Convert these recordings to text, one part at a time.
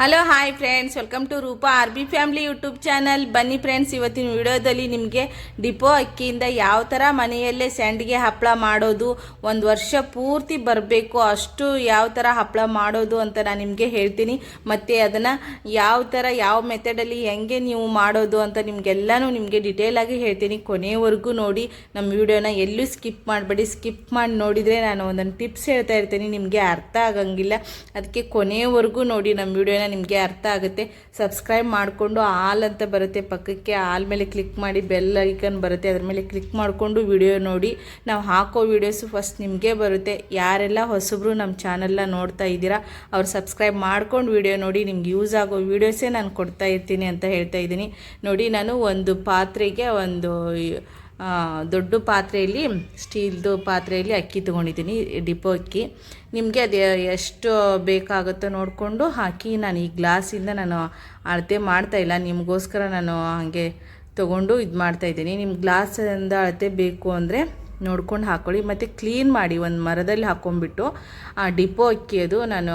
Hello hi friends welcome to Rupa R B family YouTube channel ಬನ್ನಿ friends ಇವತ್ತಿನ ವಿಡಿಯೋದಲ್ಲಿ ನಿಮಗೆ ಡಿಪೋ ಅಕ್ಕಿಯಿಂದ ಯಾವ ಥರ ಮನೆಯಲ್ಲೇ ಸ್ಯಾಂಡಿಗೆ ಹಪ್ಪಳ ಮಾಡೋದು, ಒಂದು ವರ್ಷ ಪೂರ್ತಿ ಬರಬೇಕು, ಅಷ್ಟು ಯಾವ ಥರ ಹಪ್ಪಳ ಮಾಡೋದು ಅಂತ ನಾನು ನಿಮಗೆ ಹೇಳ್ತೀನಿ. ಮತ್ತು ಅದನ್ನು ಯಾವ ಥರ ಯಾವ ಮೆಥಡಲ್ಲಿ ಹೆಂಗೆ ನೀವು ಮಾಡೋದು ಅಂತ ನಿಮಗೆಲ್ಲನೂ ನಿಮಗೆ ಡಿಟೇಲಾಗಿ ಹೇಳ್ತೀನಿ. ಕೊನೆಯವರೆಗೂ ನೋಡಿ ನಮ್ಮ ವಿಡಿಯೋನ ಎಲ್ಲೂ ಸ್ಕಿಪ್ ಮಾಡಬೇಡಿ. ಸ್ಕಿಪ್ ಮಾಡಿ ನೋಡಿದರೆ ನಾನು ಒಂದೊಂದು ಟಿಪ್ಸ್ ಹೇಳ್ತಾ ಇರ್ತೀನಿ. ನಿಮಗೆ ಅರ್ಥ ಆಗಂಗಿಲ್ಲ. ಅದಕ್ಕೆ ಕೊನೆಯವರೆಗೂ ನೋಡಿ ನಮ್ಮ ವಿಡಿಯೋನ. ನಿಮಗೆ ಅರ್ಥ ಆಗುತ್ತೆ. ಸಬ್ಸ್ಕ್ರೈಬ್ ಮಾಡಿಕೊಂಡು ಆಲ್ ಅಂತ ಬರುತ್ತೆ. ಪಕ್ಕಕ್ಕೆ ಆಲ್ ಮೇಲೆ ಕ್ಲಿಕ್ ಮಾಡಿ ಬೆಲ್ ಐಕನ್ ಬರುತ್ತೆ. ಅದ್ರ ಮೇಲೆ ಕ್ಲಿಕ್ ಮಾಡಿಕೊಂಡು ವಿಡಿಯೋ ನೋಡಿ. ನಾವು ಹಾಕೋ ವಿಡಿಯೋಸು ಫಸ್ಟ್ ನಿಮಗೆ ಬರುತ್ತೆ. ಯಾರೆಲ್ಲ ಹೊಸಬ್ರು ನಮ್ಮ ಚಾನಲ್ನ ನೋಡ್ತಾ ಇದ್ದೀರಾ, ಅವ್ರು ಸಬ್ಸ್ಕ್ರೈಬ್ ಮಾಡ್ಕೊಂಡು ವಿಡಿಯೋ ನೋಡಿ. ನಿಮ್ಗೆ ಯೂಸ್ ಆಗೋ ವೀಡಿಯೋಸೇ ನಾನು ಕೊಡ್ತಾ ಇರ್ತೀನಿ ಅಂತ ಹೇಳ್ತಾ ಇದ್ದೀನಿ. ನೋಡಿ, ನಾನು ಒಂದು ಪಾತ್ರೆಗೆ ಒಂದು ದೊಡ್ಡ ಪಾತ್ರೆಯಲ್ಲಿ, ಸ್ಟೀಲ್ದು ಪಾತ್ರೆಯಲ್ಲಿ ಅಕ್ಕಿ ತೊಗೊಂಡಿದ್ದೀನಿ ಡಿಪೋ ಅಕ್ಕಿ. ನಿಮಗೆ ಅದು ಎಷ್ಟು ಬೇಕಾಗುತ್ತೋ ನೋಡಿಕೊಂಡು ಹಾಕಿ ನಾನು ಈ ಗ್ಲಾಸಿಂದ ನಾನು ಅಳತೆ ಮಾಡ್ತಾ ಇಲ್ಲ. ನಿಮಗೋಸ್ಕರ ನಾನು ಹಾಗೆ ತೊಗೊಂಡು ಇದು ಮಾಡ್ತಾ ಇದ್ದೀನಿ. ನಿಮ್ಮ ಗ್ಲಾಸಿಂದ ಅಳತೆ ಬೇಕು ಅಂದರೆ ನೋಡ್ಕೊಂಡು ಹಾಕ್ಕೊಳ್ಳಿ ಮತ್ತು ಕ್ಲೀನ್ ಮಾಡಿ, ಒಂದು ಮರದಲ್ಲಿ ಹಾಕ್ಕೊಂಬಿಟ್ಟು ಆ ಡಿಪೋ ಅಕ್ಕಿ ಅದು ನಾನು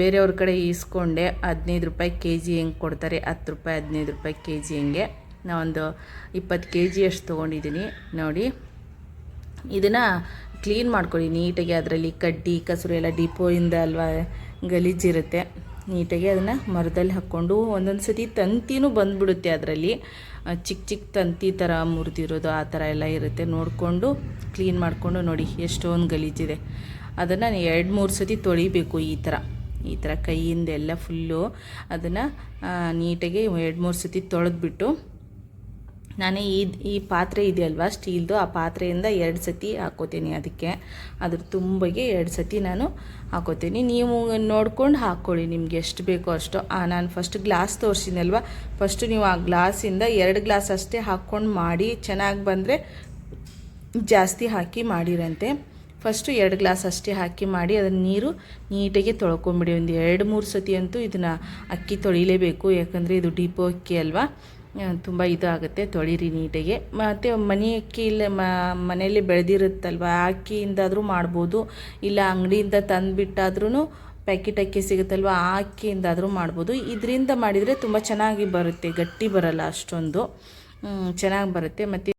ಬೇರೆಯವ್ರ ಕಡೆ ಈಸ್ಕೊಂಡೆ. ಹದಿನೈದು ರೂಪಾಯಿ ಕೆ ಜಿ ಹೆಂಗೆ ಕೊಡ್ತಾರೆ? ಹತ್ತು ರೂಪಾಯಿ, ಹದಿನೈದು ರೂಪಾಯಿ ಕೆ ಜಿ ಹೆಂಗೆ. ನಾವೊಂದು ಇಪ್ಪತ್ತು ಕೆ ಜಿಯಷ್ಟು ತೊಗೊಂಡಿದ್ದೀನಿ, ನೋಡಿ. ಇದನ್ನು ಕ್ಲೀನ್ ಮಾಡ್ಕೊಳ್ಳಿ, ನೀಟಾಗಿ ಅದರಲ್ಲಿ ಕಡ್ಡಿ, ಕಸರು ಎಲ್ಲ ಡಿಪೋಯಿಂದ ಅಲ್ವಾ, ಗಲೀಜಿರುತ್ತೆ. ನೀಟಾಗಿ ಅದನ್ನು ಮರದಲ್ಲಿ ಹಾಕ್ಕೊಂಡು ಒಂದೊಂದು ಸತಿ ತಂತಿನೂ ಬಂದ್ಬಿಡುತ್ತೆ ಅದರಲ್ಲಿ. ಚಿಕ್ಕ ಚಿಕ್ಕ ತಂತಿ ಥರ ಮುರಿದಿರೋದು ಆ ಥರ ಎಲ್ಲ ಇರುತ್ತೆ. ನೋಡಿಕೊಂಡು ಕ್ಲೀನ್ ಮಾಡಿಕೊಂಡು ನೋಡಿ, ಎಷ್ಟೊಂದು ಗಲೀಜಿದೆ. ಅದನ್ನು ಎರಡು ಮೂರು ಸತಿ ತೊಳಿಬೇಕು ಈ ಥರ ಈ ಥರ ಕೈಯಿಂದ ಎಲ್ಲ ಫುಲ್ಲು ಅದನ್ನು ನೀಟಾಗಿ ಎರಡು ಮೂರು ಸತಿ ತೊಳೆದ್ಬಿಟ್ಟು ನಾನು ಈ ಈ ಪಾತ್ರೆ ಇದೆಯಲ್ವಾ, ಸ್ಟೀಲ್ದು, ಆ ಪಾತ್ರೆಯಿಂದ ಎರಡು ಸತಿ ಹಾಕೋತೀನಿ ಅದಕ್ಕೆ. ಅದ್ರ ತುಂಬಗೆ ಎರಡು ಸತಿ ನಾನು ಹಾಕೋತೀನಿ. ನೀವು ನೋಡ್ಕೊಂಡು ಹಾಕ್ಕೊಳ್ಳಿ ನಿಮ್ಗೆ ಎಷ್ಟು ಬೇಕೋ ಅಷ್ಟು. ನಾನು ಫಸ್ಟ್ ಗ್ಲಾಸ್ ತೋರಿಸಿನಲ್ವ ಫಸ್ಟ್ ನೀವು ಆ ಗ್ಲಾಸಿಂದ ಎರಡು ಗ್ಲಾಸ್ ಅಷ್ಟೇ ಹಾಕ್ಕೊಂಡು ಮಾಡಿ, ಚೆನ್ನಾಗಿ ಬಂದರೆ ಜಾಸ್ತಿ ಹಾಕಿ ಮಾಡಿರಂತೆ. ಫಸ್ಟು ಎರಡು ಗ್ಲಾಸ್ ಅಷ್ಟೇ ಹಾಕಿ ಮಾಡಿ, ಅದನ್ನು ನೀರು ನೀಟಾಗಿ ತೊಳ್ಕೊಂಬಿಡಿ. ಒಂದು ಎರಡು ಮೂರು ಸತಿ ಅಂತೂ ಇದನ್ನು ಅಕ್ಕಿ ತೊಳಿಲೇಬೇಕು, ಯಾಕಂದರೆ ಇದು ಡಿಪೋ ಅಕ್ಕಿ ಅಲ್ವಾ? ತುಂಬ ಇದಾಗುತ್ತೆ, ತೊಳಿರಿ ನೀಟಾಗಿ. ಮತ್ತು ಮನೆ ಅಕ್ಕಿ ಇಲ್ಲ ಮನೆಯಲ್ಲಿ ಬೆಳೆದಿರುತ್ತಲ್ವ ಅಕ್ಕಿಯಿಂದಾದರೂ ಮಾಡ್ಬೋದು. ಇಲ್ಲ, ಅಂಗಡಿಯಿಂದ ತಂದುಬಿಟ್ಟಾದ್ರೂ ಪ್ಯಾಕೆಟ್ ಅಕ್ಕಿ ಸಿಗುತ್ತಲ್ವ ಆ ಅಕ್ಕಿಯಿಂದಾದರೂ ಮಾಡ್ಬೋದು. ಇದರಿಂದ ಮಾಡಿದರೆ ತುಂಬ ಚೆನ್ನಾಗಿ ಬರುತ್ತೆ, ಗಟ್ಟಿ ಬರಲ್ಲ ಅಷ್ಟೊಂದು. ಚೆನ್ನಾಗಿ ಬರುತ್ತೆ. ಮತ್ತು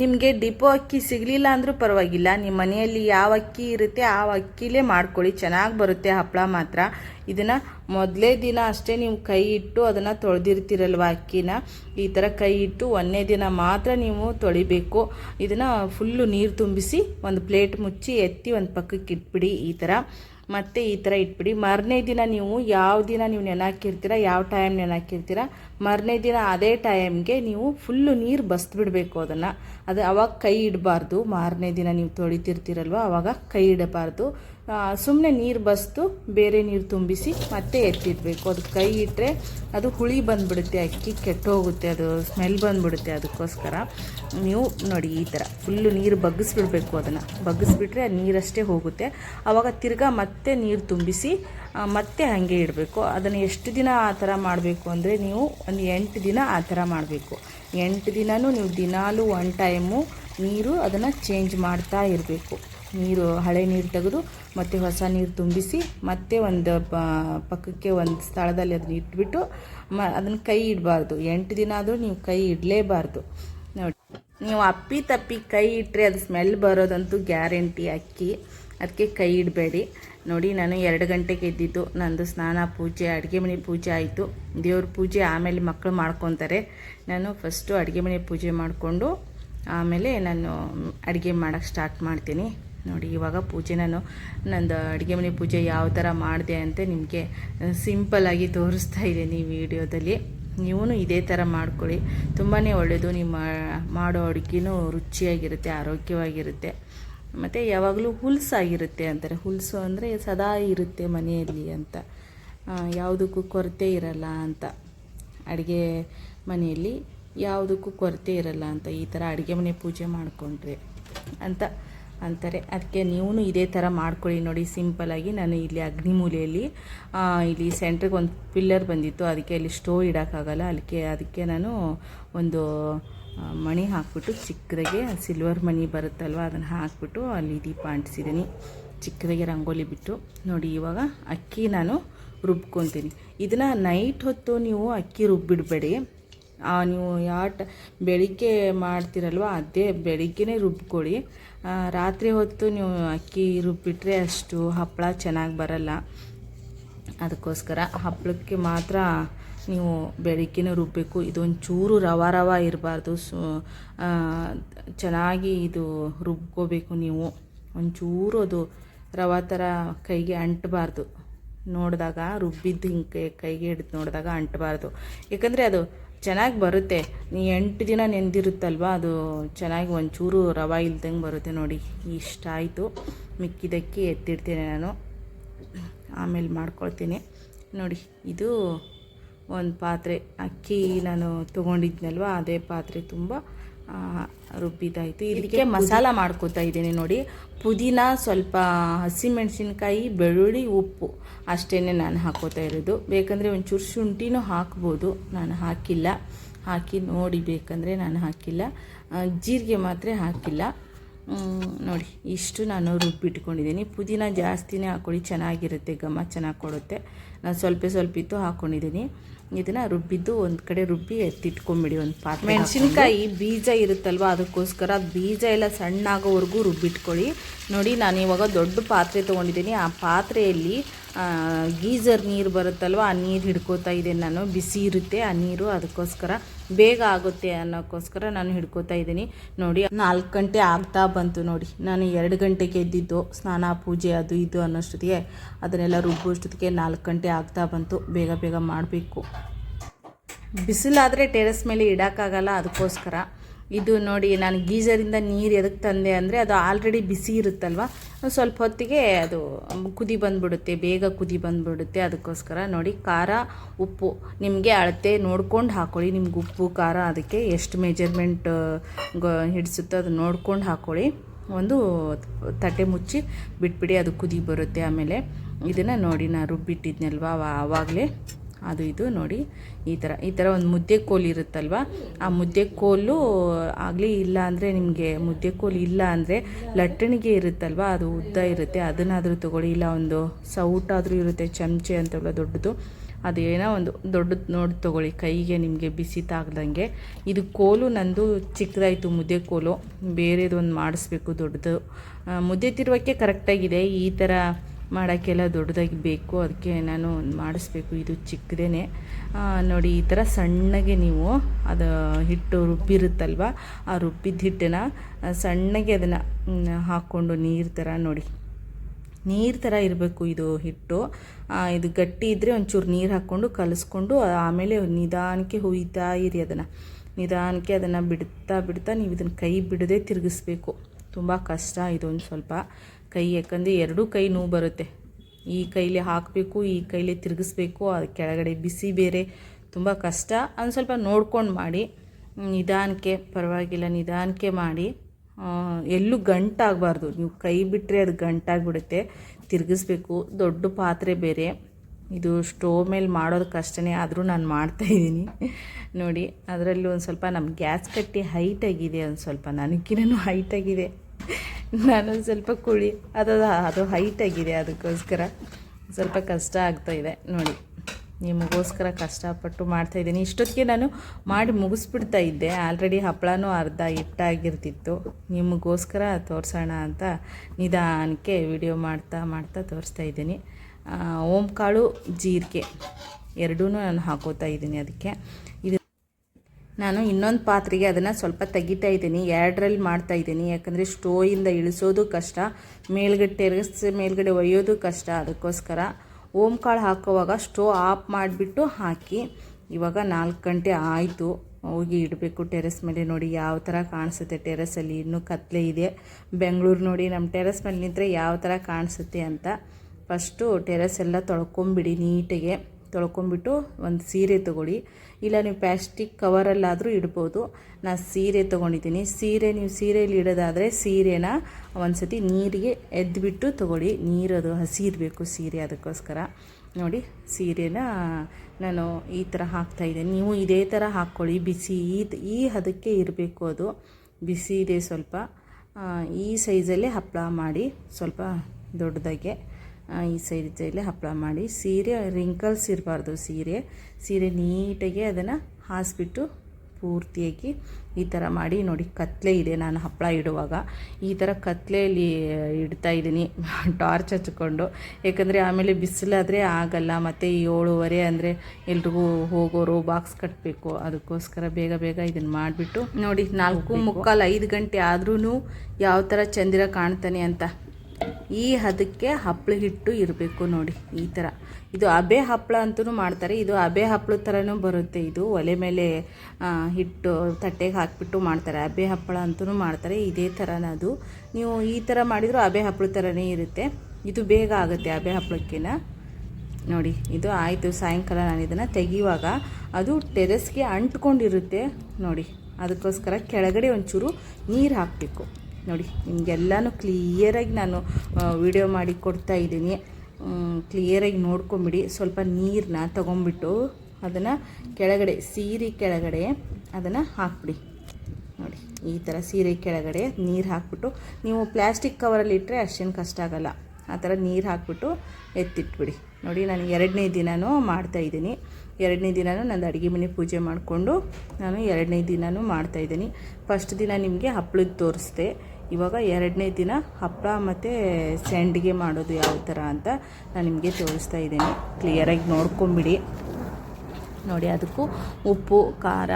ನಿಮಗೆ ಡಿಪೋ ಅಕ್ಕಿ ಸಿಗಲಿಲ್ಲ ಅಂದರೂ ಪರವಾಗಿಲ್ಲ. ನಿಮ್ಮ ಮನೆಯಲ್ಲಿ ಯಾವ ಅಕ್ಕಿ ಇರುತ್ತೆ, ಆ ಅಕ್ಕಿಲೇ ಮಾಡ್ಕೊಳ್ಳಿ. ಚೆನ್ನಾಗಿ ಬರುತ್ತೆ ಹಪ್ಪಳ ಮಾತ್ರ. ಇದನ್ನು ಮೊದಲೇ ದಿನ ಅಷ್ಟೇ ನೀವು ಕೈ ಇಟ್ಟು ಅದನ್ನು ತೊಳೆದಿರ್ತೀರಲ್ವ ಅಕ್ಕಿನ? ಈ ಥರ ಕೈ ಇಟ್ಟು ಒಂದನೇ ದಿನ ಮಾತ್ರ ನೀವು ತೊಳಿಬೇಕು. ಇದನ್ನು ಫುಲ್ಲು ನೀರು ತುಂಬಿಸಿ ಒಂದು ಪ್ಲೇಟ್ ಮುಚ್ಚಿ ಎತ್ತಿ ಒಂದು ಪಕ್ಕಕ್ಕೆ ಇಟ್ಬಿಡಿ ಈ ಥರ ಮತ್ತೆ ಈ ಥರ ಇಟ್ಬಿಡಿ. ಮಾರನೇ ದಿನ ನೀವು ಯಾವ ದಿನ ನೀವು ನೆನಾಕಿರ್ತೀರ, ಯಾವ ಟೈಮ್ ನೆನಾಕಿರ್ತೀರ, ಮಾರನೇ ದಿನ ಅದೇ ಟೈಮ್ಗೆ ನೀವು ಫುಲ್ಲು ನೀರು ಬಸ್ಬಿಡಬೇಕು ಅದನ್ನು. ಅದು ಅವಾಗ ಕೈ ಇಡಬಾರ್ದು. ಮಾರನೇ ದಿನ ನೀವು ತೊಳಿತಿರ್ತೀರಲ್ವ, ಅವಾಗ ಕೈ ಇಡಬಾರ್ದು. ಸುಮ್ಮನೆ ನೀರು ಬಸ್ತು, ಬೇರೆ ನೀರು ತುಂಬಿಸಿ ಮತ್ತೆ ಎತ್ತಿಡಬೇಕು. ಅದು ಕೈ ಇಟ್ಟರೆ ಅದು ಹುಳಿ ಬಂದುಬಿಡುತ್ತೆ, ಅಕ್ಕಿ ಕೆಟ್ಟೋಗುತ್ತೆ, ಅದು ಸ್ಮೆಲ್ ಬಂದುಬಿಡುತ್ತೆ ಅದಕ್ಕೋಸ್ಕರ. ನೀವು ನೋಡಿ ಈ ಥರ ಫುಲ್ಲು ನೀರು ಬಗ್ಗಿಸ್ಬಿಡ್ಬೇಕು ಅದನ್ನು. ಬಗ್ಗಿಸ್ಬಿಟ್ರೆ ಅದು ನೀರಷ್ಟೇ ಹೋಗುತ್ತೆ. ಆವಾಗ ತಿರ್ಗಾ ಮತ್ತೆ ನೀರು ತುಂಬಿಸಿ ಮತ್ತೆ ಹಾಗೆ ಇಡಬೇಕು. ಅದನ್ನು ಎಷ್ಟು ದಿನ ಆ ಥರ ಮಾಡಬೇಕು ಅಂದರೆ ನೀವು ಒಂದು ಎಂಟು ದಿನ ಆ ಥರ ಮಾಡಬೇಕು. ಎಂಟು ದಿನವೂ ನೀವು ದಿನಾಲೂ ಒನ್ ಟೈಮು ನೀರು ಅದನ್ನು ಚೇಂಜ್ ಮಾಡ್ತಾ ಇರಬೇಕು. ನೀರು, ಹಳೆ ನೀರು ತೆಗೆದು ಮತ್ತೆ ಹೊಸ ನೀರು ತುಂಬಿಸಿ ಮತ್ತೆ ಒಂದು ಪಕ್ಕಕ್ಕೆ ಒಂದು ಸ್ಥಳದಲ್ಲಿ ಅದನ್ನ ಇಟ್ಬಿಟ್ಟು ಮ, ಅದನ್ನು ಕೈ ಇಡಬಾರ್ದು. ಎಂಟು ದಿನ ಆದರೂ ನೀವು ಕೈ ಇಡಲೇಬಾರ್ದು. ನೋಡಿ, ನೀವು ಅಪ್ಪಿ ತಪ್ಪಿ ಕೈ ಇಟ್ಟರೆ ಅದು ಸ್ಮೆಲ್ ಬರೋದಂತೂ ಗ್ಯಾರಂಟಿ ಅಕ್ಕಿ. ಅದಕ್ಕೆ ಕೈ ಇಡಬೇಡಿ. ನೋಡಿ, ನಾನು ಎರಡು ಗಂಟೆಗೆ ಎದ್ದಿದ್ದು. ನಂದು ಸ್ನಾನ, ಪೂಜೆ, ಅಡುಗೆ ಮನೆ ಪೂಜೆ ಆಯಿತು. ದೇವ್ರ ಪೂಜೆ ಆಮೇಲೆ ಮಕ್ಕಳು ಮಾಡ್ಕೊತಾರೆ. ನಾನು ಫಸ್ಟು ಅಡುಗೆ ಮನೆ ಪೂಜೆ ಮಾಡಿಕೊಂಡು ಆಮೇಲೆ ನಾನು ಅಡುಗೆ ಮಾಡೋಕ್ಕೆ ಸ್ಟಾರ್ಟ್ ಮಾಡ್ತೀನಿ. ನೋಡಿ, ಇವಾಗ ಪೂಜೆ ನಾನು, ನಂದು ಅಡುಗೆ ಮನೆ ಪೂಜೆ ಯಾವ ಥರ ಮಾಡಿದೆ ಅಂತ ನಿಮಗೆ ಸಿಂಪಲ್ಲಾಗಿ ತೋರಿಸ್ತಾ ಇದ್ದೀನಿ ಈ ವಿಡಿಯೋದಲ್ಲಿ. ನೀವು ಇದೇ ಥರ ಮಾಡ್ಕೊಳ್ಳಿ. ತುಂಬಾ ಒಳ್ಳೆಯದು ನಿಮ್ಮ ಮಾಡೋ ಅಡುಗೆನೂ ರುಚಿಯಾಗಿರುತ್ತೆ, ಆರೋಗ್ಯವಾಗಿರುತ್ತೆ. ಮತ್ತು ಯಾವಾಗಲೂ ಹುಲ್ಸಾಗಿರುತ್ತೆ ಅಂತಾರೆ. ಹುಲ್ಸು ಅಂದರೆ ಸದಾ ಇರುತ್ತೆ ಮನೆಯಲ್ಲಿ ಅಂತ. ಯಾವುದಕ್ಕೂ ಕೊರತೆ ಇರಲ್ಲ ಅಂತ. ಅಡುಗೆ ಮನೆಯಲ್ಲಿ ಯಾವುದಕ್ಕೂ ಕೊರತೆ ಇರಲ್ಲ ಅಂತ ಈ ಥರ ಅಡುಗೆ ಮನೆ ಪೂಜೆ ಮಾಡಿಕೊಂಡ್ರೆ ಅಂತ. ಅಂತಾರೆ. ಅದಕ್ಕೆ ನೀವು ಇದೇ ಥರ ಮಾಡ್ಕೊಳ್ಳಿ ನೋಡಿ ಸಿಂಪಲಾಗಿ ನಾನು ಇಲ್ಲಿ ಅಗ್ನಿಮೂಲೆಯಲ್ಲಿ ಮೂಲೆಯಲ್ಲಿ ಇಲ್ಲಿ ಸೆಂಟ್ರಿಗೆ ಒಂದು ಪಿಲ್ಲರ್ ಬಂದಿತ್ತು. ಅದಕ್ಕೆ ಅಲ್ಲಿ ಸ್ಟೋ ಇಡೋಕ್ಕಾಗಲ್ಲ. ಅದಕ್ಕೆ ಅದಕ್ಕೆ ನಾನು ಒಂದು ಮಣಿ ಹಾಕ್ಬಿಟ್ಟು ಚಿಕ್ಕದಾಗೆ ಸಿಲ್ವರ್ ಮಣಿ ಬರುತ್ತಲ್ವ, ಅದನ್ನು ಹಾಕ್ಬಿಟ್ಟು ಅಲ್ಲಿ ದೀಪ ಅಂಟಿಸಿದ್ದೀನಿ. ಚಿಕ್ಕದಾಗೆ ರಂಗೋಲಿ ಬಿಟ್ಟು. ನೋಡಿ, ಇವಾಗ ಅಕ್ಕಿ ನಾನು ರುಬ್ಕೊತೀನಿ. ಇದನ್ನು ನೈಟ್ ಹೊತ್ತು ನೀವು ಅಕ್ಕಿ ರುಬ್ಬಿಡಬೇಡಿ. ನೀವು ಯಾವ ಟ ಬೆಳಿಗ್ಗೆ ಮಾಡ್ತೀರಲ್ವ, ಅದೇ ಬೆಳಿಗ್ಗೆನೇ ರುಬ್ಕೊಳ್ಳಿ. ರಾತ್ರಿ ಹೊತ್ತು ನೀವು ಅಕ್ಕಿ ರುಬ್ಬಿಟ್ರೆ ಅಷ್ಟು ಹಪ್ಪಳ ಚೆನ್ನಾಗಿ ಬರಲ್ಲ. ಅದಕ್ಕೋಸ್ಕರ ಹಪ್ಪಳಕ್ಕೆ ಮಾತ್ರ ನೀವು ಬೆಳಿಗ್ಗೆನೇ ರುಬ್ಬಬೇಕು ಇದೊಂದು ಚೂರು ರವ ರವ ಇರಬಾರ್ದು. ಸು ಚೆನ್ನಾಗಿ ಇದು ರುಬ್ಕೋಬೇಕು ನೀವು. ಒಂಚೂರು ಅದು ರವ ಥರ ಕೈಗೆ ಅಂಟಬಾರ್ದು. ನೋಡಿದಾಗ ರುಬ್ಬಿದ್ದು ಹಿಂಗೆ ಕೈಗೆ ಹಿಡಿದು ನೋಡಿದಾಗ ಅಂಟಬಾರ್ದು. ಯಾಕಂದರೆ ಅದು ಚೆನ್ನಾಗಿ ಬರುತ್ತೆ. ನೀ ಎಂಟು ದಿನ ನೆಂದಿರುತ್ತಲ್ವ ಅದು ಚೆನ್ನಾಗಿ ಒಂಚೂರು ರವೆ ಇಲ್ದಂಗೆ ಬರುತ್ತೆ ನೋಡಿ. ಇಷ್ಟ ಆಯಿತು. ಮಿಕ್ಕಿದ್ದಕ್ಕೆ ಎತ್ತಿಡ್ತೇನೆ ನಾನು. ಆಮೇಲೆ ಮಾಡ್ಕೊಳ್ತೀನಿ. ನೋಡಿ, ಇದು ಒಂದು ಪಾತ್ರೆ. ಅಕ್ಕಿ ನಾನು ತೊಗೊಂಡಿದ್ನಲ್ವ, ಅದೇ ಪಾತ್ರೆ ತುಂಬ ರುಬ್ಬಿದಾಯಿತು ಇದಕ್ಕೆ ಮಸಾಲ ಮಾಡ್ಕೋತಾ ಇದ್ದೀನಿ ನೋಡಿ. ಪುದೀನ ಸ್ವಲ್ಪ ಹಸಿಮೆಣಸಿನ್ಕಾಯಿ ಬೆಳ್ಳುಳ್ಳಿ ಉಪ್ಪು ಅಷ್ಟೇ ನಾನು ಹಾಕೋತಾ ಇರೋದು. ಬೇಕಂದರೆ ಒಂಚೂರು ಶುಂಠಿನೂ ಹಾಕ್ಬೋದು. ನಾನು ಹಾಕಿಲ್ಲ. ಹಾಕಿ ನೋಡಿ ಬೇಕಂದರೆ ನಾನು ಹಾಕಿಲ್ಲ. ಜೀರಿಗೆ ಮಾತ್ರ ಹಾಕಿಲ್ಲ. ನೋಡಿ ಇಷ್ಟು ನಾನು ರುಬ್ಬಿಟ್ಕೊಂಡಿದ್ದೀನಿ. ಪುದೀನ ಜಾಸ್ತಿನೇ ಹಾಕ್ಕೊಳ್ಳಿ ಚೆನ್ನಾಗಿರುತ್ತೆ ಘಮ ಚೆನ್ನಾಗಿ ಕೊಡುತ್ತೆ. ನಾನು ಸ್ವಲ್ಪ ಸ್ವಲ್ಪ ಇತ್ತು ಹಾಕ್ಕೊಂಡಿದ್ದೀನಿ ಇದನ್ನು ರುಬ್ಬಿದ್ದು ಒಂದು ಕಡೆ ರುಬ್ಬಿ ಎತ್ತಿಟ್ಕೊಂಬಿಡಿ ಒಂದು ಪಾತ್ರೆ ಮೆಣಸಿನ್ಕಾಯಿ ಬೀಜ ಇರುತ್ತಲ್ವ ಅದಕ್ಕೋಸ್ಕರ ಬೀಜ ಎಲ್ಲ ಸಣ್ಣ ಆಗೋವರೆಗೂ ರುಬ್ಬಿಟ್ಕೊಳ್ಳಿ. ನೋಡಿ ನಾನು ಇವಾಗ ದೊಡ್ಡ ಪಾತ್ರೆ ತೊಗೊಂಡಿದ್ದೀನಿ. ಆ ಪಾತ್ರೆಯಲ್ಲಿ ಗೀಝರ್ ನೀರು ಬರುತ್ತಲ್ವ, ಆ ನೀರು ಹಿಡ್ಕೋತಾ ಇದ್ದೀನಿ ನಾನು. ಬಿಸಿ ಇರುತ್ತೆ ಆ ನೀರು, ಅದಕ್ಕೋಸ್ಕರ ಬೇಗ ಆಗುತ್ತೆ ಅನ್ನೋಕ್ಕೋಸ್ಕರ ನಾನು ಹಿಡ್ಕೋತಾ ಇದ್ದೀನಿ. ನೋಡಿ, ನಾಲ್ಕು ಗಂಟೆ ಆಗ್ತಾ ಬಂತು ನೋಡಿ. ನಾನು ಎರಡು ಗಂಟೆಗೆ ಎದ್ದಿದ್ದು, ಸ್ನಾನ, ಪೂಜೆ, ಅದು ಇದು ಅನ್ನೋಷ್ಟೊತ್ತಿಗೆ ಅದನ್ನೆಲ್ಲ ರುಬ್ಬುವಷ್ಟೊತ್ತಿಗೆ ನಾಲ್ಕು ಗಂಟೆ ಆಗ್ತಾ ಬಂತು. ಬೇಗ ಬೇಗ ಮಾಡಬೇಕು. ಬಿಸಿಲಾದರೆ ಟೆರೆಸ್ ಮೇಲೆ ಇಡೋಕ್ಕಾಗಲ್ಲ, ಅದಕ್ಕೋಸ್ಕರ. ಇದು ನೋಡಿ ನಾನು ಗೀಝರಿಂದ ನೀರು ಎದಕ್ಕೆ ತಂದೆ ಅಂದರೆ ಅದು ಆಲ್ರೆಡಿ ಬಿಸಿ ಇರುತ್ತಲ್ವ? ಸ್ವಲ್ಪ ಹೊತ್ತಿಗೆ ಅದು ಕುದಿ ಬಂದುಬಿಡುತ್ತೆ, ಬೇಗ ಕುದಿ ಬಂದುಬಿಡುತ್ತೆ. ಅದಕ್ಕೋಸ್ಕರ ನೋಡಿ, ಖಾರ, ಉಪ್ಪು. ನಿಮಗೆ ಅಳತೆ ನೋಡ್ಕೊಂಡು ಹಾಕ್ಕೊಳ್ಳಿ ನಿಮ್ಗೆ ಉಪ್ಪು, ಖಾರ ಅದಕ್ಕೆ ಎಷ್ಟು ಮೆಜರ್ಮೆಂಟ್ ಹಿಡಿಸುತ್ತೋ ಅದು ನೋಡ್ಕೊಂಡು ಹಾಕ್ಕೊಳ್ಳಿ ಒಂದು ತಟ್ಟೆ ಮುಚ್ಚಿ ಬಿಟ್ಬಿಡಿ, ಅದು ಕುದಿ ಬರುತ್ತೆ ಆಮೇಲೆ. ಇದನ್ನು ನೋಡಿ ನಾನು ರುಬ್ಬಿಟ್ಟಿದ್ನಲ್ವ ಆವಾಗಲೇ ಅದು ಇದು ನೋಡಿ, ಈ ಥರ ಈ ಥರ ಒಂದು ಮುದ್ದೆ ಕೋಲು ಇರುತ್ತಲ್ವ? ಆ ಮುದ್ದೆ ಕೋಲು ಆಗಲಿ ಇಲ್ಲ ಅಂದರೆ ನಿಮಗೆ ಮುದ್ದೆ ಕೋಲು ಇಲ್ಲ ಅಂದರೆ ಲಟ್ಟಣಿಗೆ ಇರುತ್ತಲ್ವ? ಅದು ಉದ್ದ ಇರುತ್ತೆ. ಅದನ್ನಾದರೂ ತೊಗೊಳ್ಳಿ. ಇಲ್ಲ ಒಂದು ಸೌಟಾದರೂ ಇರುತ್ತೆ, ಚಮಚೆ ಅಂತವಲ್ಲ ದೊಡ್ಡದು. ಅದು ಏನೋ ಒಂದು ದೊಡ್ಡದು ನೋಡಿ ತೊಗೊಳ್ಳಿ. ಕೈಗೆ ನಿಮಗೆ ಬಿಸಿ ತಾಗ್ದಂಗೆ ಇದು ಕೋಲು ನಂದು ಚಿಕ್ಕದಾಯಿತು ಮುದ್ದೆ ಕೋಲು. ಬೇರೆದೊಂದು ಮಾಡಿಸ್ಬೇಕು ದೊಡ್ಡದು. ಮುದ್ದೆ ತಿರುವಕ್ಕೆ ಕರೆಕ್ಟಾಗಿದೆ ಈ ಥರ ಮಾಡೋಕ್ಕೆಲ್ಲ ದೊಡ್ಡದಾಗಿ ಬೇಕು, ಅದಕ್ಕೆ ನಾನು ಮಾಡಿಸ್ಬೇಕು. ಇದು ಚಿಕ್ಕದೇ ನೋಡಿ, ಈ ಥರ ಸಣ್ಣಗೆ ನೀವು ಅದು ಹಿಟ್ಟು ರುಬ್ಬಿರುತ್ತಲ್ವ, ಆ ರುಬ್ಬಿದ ಹಿಟ್ಟನ್ನು ಸಣ್ಣಗೆ ಅದನ್ನು ಹಾಕ್ಕೊಂಡು ನೀರು ಥರ ನೋಡಿ. ನೀರು ಥರ ಇರಬೇಕು ಇದು ಹಿಟ್ಟು. ಇದು ಗಟ್ಟಿ ಇದ್ದರೆ ಒಂಚೂರು ನೀರು ಹಾಕ್ಕೊಂಡು ಕಲಿಸ್ಕೊಂಡು, ಆಮೇಲೆ ನಿಧಾನಕ್ಕೆ ಹುಯ್ತಾ ಇರಿ ಅದನ್ನು. ನಿಧಾನಕ್ಕೆ ಅದನ್ನು ಬಿಡ್ತಾ ಬಿಡ್ತಾ ನೀವು ಇದನ್ನು ಕೈ ಬಿಡದೆ ತಿರುಗಿಸ್ಬೇಕು. ತುಂಬ ಕಷ್ಟ ಇದೊಂದು ಸ್ವಲ್ಪ. ಕೈ ಯಾಕಂದರೆ ಎರಡೂ ಕೈ ನೋವು ಬರುತ್ತೆ. ಈ ಕೈಲಿ ಹಾಕಬೇಕು, ಈ ಕೈಲಿ ತಿರುಗಿಸ್ಬೇಕು, ಅದು ಕೆಳಗಡೆ ಬಿಸಿ ಬೇರೆ, ತುಂಬ ಕಷ್ಟ. ಒಂದು ಸ್ವಲ್ಪ ನೋಡ್ಕೊಂಡು ಮಾಡಿ, ನಿಧಾನಕ್ಕೆ, ಪರವಾಗಿಲ್ಲ, ನಿಧಾನಕ್ಕೆ ಮಾಡಿ ಎಲ್ಲೂ ಗಂಟಾಗಬಾರ್ದು. ನೀವು ಕೈ ಬಿಟ್ಟರೆ ಅದು ಗಂಟಾಗ್ಬಿಡುತ್ತೆ. ತಿರುಗಿಸ್ಬೇಕು, ದೊಡ್ಡ ಪಾತ್ರೆ ಬೇರೆ. ಇದು ಸ್ಟೋವ್ ಮೇಲೆ ಮಾಡೋದು ಕಷ್ಟನೇ, ಆದರೂ ನಾನು ಮಾಡ್ತಾಯಿದ್ದೀನಿ ನೋಡಿ, ಅದರಲ್ಲಿ ಒಂದು ಸ್ವಲ್ಪ ನಮ್ಮ ಗ್ಯಾಸ್ ಕಟ್ಟಿ ಹೈಟಾಗಿದೆ ಒಂದು ಸ್ವಲ್ಪ. ನನಗಿನೂ ಹೈಟಾಗಿದೆ ನಾನೊಂದು ಸ್ವಲ್ಪ ಕುಳಿ, ಅದು ಅದು ಹೈಟಾಗಿದೆ ಅದಕ್ಕೋಸ್ಕರ ಸ್ವಲ್ಪ ಕಷ್ಟ ಆಗ್ತಾ ಇದೆ. ನೋಡಿ, ನಿಮಗೋಸ್ಕರ ಕಷ್ಟಪಟ್ಟು ಮಾಡ್ತಾಯಿದ್ದೀನಿ ಇಷ್ಟೊತ್ತಿಗೆ ನಾನು ಮಾಡಿ ಮುಗಿಸ್ಬಿಡ್ತಾ ಇದ್ದೆ. ಆಲ್ರೆಡಿ ಹಪ್ಪಳನೂ ಅರ್ಧ ಹಿಟ್ಟಾಗಿರ್ತಿತ್ತು. ನಿಮಗೋಸ್ಕರ ತೋರಿಸೋಣ ಅಂತ ನಿಧಾನಕ್ಕೆ ವಿಡಿಯೋ ಮಾಡ್ತಾ ಮಾಡ್ತಾ ತೋರಿಸ್ತಾ ಇದ್ದೀನಿ. ಓಂಕಾಳು ಜೀರಿಗೆ ಎರಡೂ ನಾನು ಹಾಕೋತಾ ಇದ್ದೀನಿ ಅದಕ್ಕೆ. ನಾನು ಇನ್ನೊಂದು ಪಾತ್ರೆಗೆ ಅದನ್ನು ಸ್ವಲ್ಪ ತೆಗಿತಾ ಇದ್ದೀನಿ, ಎರಡರಲ್ಲಿ ಮಾಡ್ತಾ ಇದ್ದೀನಿ. ಯಾಕಂದರೆ ಸ್ಟೋವಿಂದ ಇಳಿಸೋದು ಕಷ್ಟ ಮೇಲ್ಗಡೆ ಟೆರೆಸ್ ಮೇಲ್ಗಡೆ ಒಯ್ಯೋದು ಕಷ್ಟ. ಅದಕ್ಕೋಸ್ಕರ ಓಂಕಾಳು ಹಾಕೋವಾಗ ಸ್ಟೋವ್ ಆಫ್ ಮಾಡಿಬಿಟ್ಟು ಹಾಕಿ, ಇವಾಗ ನಾಲ್ಕು ಗಂಟೆ ಆಯಿತು. ಹೋಗಿ ಇಡಬೇಕು ಟೆರೆಸ್ ಮೇಲೆ ನೋಡಿ ಯಾವ ಥರ ಕಾಣಿಸುತ್ತೆ ಟೆರೆಸಲ್ಲಿ ಇನ್ನೂ ಕತ್ಲೆ ಇದೆ. ಬೆಂಗಳೂರು ನೋಡಿ ನಮ್ಮ ಟೆರೆಸ್ ಮೇಲೆ ನಿಂತರೆ ಯಾವ ಥರ ಕಾಣಿಸುತ್ತೆ ಅಂತ. ಫಸ್ಟು ಟೆರೆಸ್ ಎಲ್ಲ ತೊಳ್ಕೊಂಬಿಡಿ ನೀಟಾಗೆ. ತೊಳ್ಕೊಂಬಿಟ್ಟು ಒಂದು ಸೀರೆ ತೊಗೊಳ್ಳಿ. ಇಲ್ಲ ನೀವು ಪ್ಲಾಸ್ಟಿಕ್ ಕವರಲ್ಲಾದರೂ ಇಡ್ಬೋದು. ನಾನು ಸೀರೆ ತೊಗೊಂಡಿದ್ದೀನಿ. ಸೀರೆ ನೀವು ಸೀರೆಯಲ್ಲಿ ಇಡೋದಾದರೆ ಸೀರೆನ ಒಂದು ಸತಿ ನೀರಿಗೆ ಎದ್ದುಬಿಟ್ಟು ತೊಗೊಳ್ಳಿ. ನೀರದು ಹಸಿ ಇರಬೇಕು ಸೀರೆ ಅದಕ್ಕೋಸ್ಕರ. ನೋಡಿ, ಸೀರೆನ ನಾನು ಈ ಥರ ಹಾಕ್ತಾಯಿದ್ದೆ ನೀವು ಇದೇ ಥರ ಹಾಕ್ಕೊಳ್ಳಿ. ಬಿಸಿ ಈ ಈ ಹದಕ್ಕೆ ಇರಬೇಕು ಅದು. ಬಿಸಿ ಇದೆ ಸ್ವಲ್ಪ. ಈ ಸೈಜಲ್ಲೇ ಹಪ್ಪಳ ಮಾಡಿ ಸ್ವಲ್ಪ ದೊಡ್ಡದಾಗೆ ಈ ಸೈಡ್ ಸೈಡಲ್ಲಿ ಹಪ್ಪಳ ಮಾಡಿ ಸೀರೆ ರಿಂಕಲ್ಸ್ ಇರಬಾರ್ದು ಸೀರೆ. ಸೀರೆ ನೀಟಾಗಿ ಅದನ್ನು ಹಾಸ್ಬಿಟ್ಟು ಪೂರ್ತಿಯಾಗಿ ಈ ಥರ ಮಾಡಿ ನೋಡಿ, ಕತ್ಲೆ ಇದೆ ನಾನು ಹಪ್ಪಳ ಇಡುವಾಗ. ಈ ಥರ ಕತ್ಲೆಯಲ್ಲಿ ಇಡ್ತಾ ಇದ್ದೀನಿ ಟಾರ್ಚ್ ಹಚ್ಕೊಂಡು. ಯಾಕಂದರೆ ಆಮೇಲೆ ಬಿಸಿಲಾದರೆ ಆಗಲ್ಲ, ಮತ್ತು ಏಳುವರೆ ಅಂದರೆ ಎಲ್ರಿಗೂ ಹೋಗೋರು ಬಾಕ್ಸ್ ಕಟ್ಟಬೇಕು ಅದಕ್ಕೋಸ್ಕರ ಬೇಗ ಬೇಗ ಇದನ್ನು ಮಾಡಿಬಿಟ್ಟು ನೋಡಿ, ನಾಲ್ಕು ಮುಕ್ಕಾಲು ಐದು ಗಂಟೆ ಆದ್ರೂ ಯಾವ ಥರ ಚಂದಿರ ಕಾಣ್ತಾನೆ ಅಂತ. ಈ ಹದಕ್ಕೆ ಹಪ್ಪಳ ಹಿಟ್ಟು ಇರಬೇಕು ನೋಡಿ, ಈ ಥರ ಇದು ಅಬೆ ಹಪ್ಪಳ ಅಂತಲೂ ಮಾಡ್ತಾರೆ. ಇದು ಅಬೆ ಹಪ್ಪಳ ಥರನೂ ಬರುತ್ತೆ. ಇದು ಒಲೆ ಮೇಲೆ ಹಿಟ್ಟು ತಟ್ಟೆಗೆ ಹಾಕಿಬಿಟ್ಟು ಮಾಡ್ತಾರೆ. ಅಬೆ ಹಪ್ಪಳ ಅಂತಲೂ ಮಾಡ್ತಾರೆ. ಇದೇ ಥರನ ಅದು. ನೀವು ಈ ಥರ ಮಾಡಿದರೂ ಅಬೆ ಹಪ್ಪಳ ಥರನೇ ಇರುತ್ತೆ. ಇದು ಬೇಗ ಆಗುತ್ತೆ ಅಬೆ ಹಪ್ಪಳಕ್ಕಿನ ನೋಡಿ, ಇದು ಆಯಿತು. ಸಾಯಂಕಾಲ ನಾನು ಇದನ್ನು ತೆಗೆಯುವಾಗ ಅದು ಟೆರೆಸ್ಗೆ ಅಂಟ್ಕೊಂಡಿರುತ್ತೆ. ನೋಡಿ, ಅದಕ್ಕೋಸ್ಕರ ಕೆಳಗಡೆ ಒಂಚೂರು ನೀರು ಹಾಕಬೇಕು. ನೋಡಿ, ನಿಮಗೆಲ್ಲನೂ ಕ್ಲಿಯರಾಗಿ ನಾನು ವಿಡಿಯೋ ಮಾಡಿ ಕೊಡ್ತಾ ಇದ್ದೀನಿ. ಕ್ಲಿಯರಾಗಿ ನೋಡ್ಕೊಂಬಿಡಿ. ಸ್ವಲ್ಪ ನೀರನ್ನ ತೊಗೊಂಬಿಟ್ಟು ಅದನ್ನು ಕೆಳಗಡೆ, ಸೀರೆ ಕೆಳಗಡೆ ಅದನ್ನು ಹಾಕ್ಬಿಡಿ. ನೋಡಿ, ಈ ಥರ ಸೀರೆ ಕೆಳಗಡೆ ನೀರು ಹಾಕ್ಬಿಟ್ಟು, ನೀವು ಪ್ಲ್ಯಾಸ್ಟಿಕ್ ಕವರಲ್ಲಿ ಇಟ್ಟರೆ ಅಷ್ಟೇನು ಕಷ್ಟ ಆಗಲ್ಲ. ಆ ಥರ ನೀರು ಹಾಕ್ಬಿಟ್ಟು ಎತ್ತಿಟ್ಬಿಡಿ. ನೋಡಿ, ನಾನು ಎರಡನೇ ದಿನನೂ ಮಾಡ್ತಾಯಿದ್ದೀನಿ ಎರಡನೇ ದಿನವೂ ನಂದು ಅಡುಗೆ ಮನೆ ಪೂಜೆ ಮಾಡಿಕೊಂಡು ನಾನು ಎರಡನೇ ದಿನವೂ ಮಾಡ್ತಾಯಿದ್ದೀನಿ ಫಸ್ಟ್ ದಿನ ನಿಮಗೆ ಹಪ್ಪಳದ ತೋರಿಸ್ದೆ. ಇವಾಗ ಎರಡನೇ ದಿನ ಹಪ್ಪಳ ಮತ್ತು ಸೆಂಡಿಗೆ ಮಾಡೋದು ಯಾವ ಥರ ಅಂತ ನಾನು ನಿಮಗೆ ತೋರಿಸ್ತಾ ಇದ್ದೀನಿ. ಕ್ಲಿಯರಾಗಿ ನೋಡ್ಕೊಂಬಿಡಿ. ನೋಡಿ, ಅದಕ್ಕೂ ಉಪ್ಪು, ಖಾರ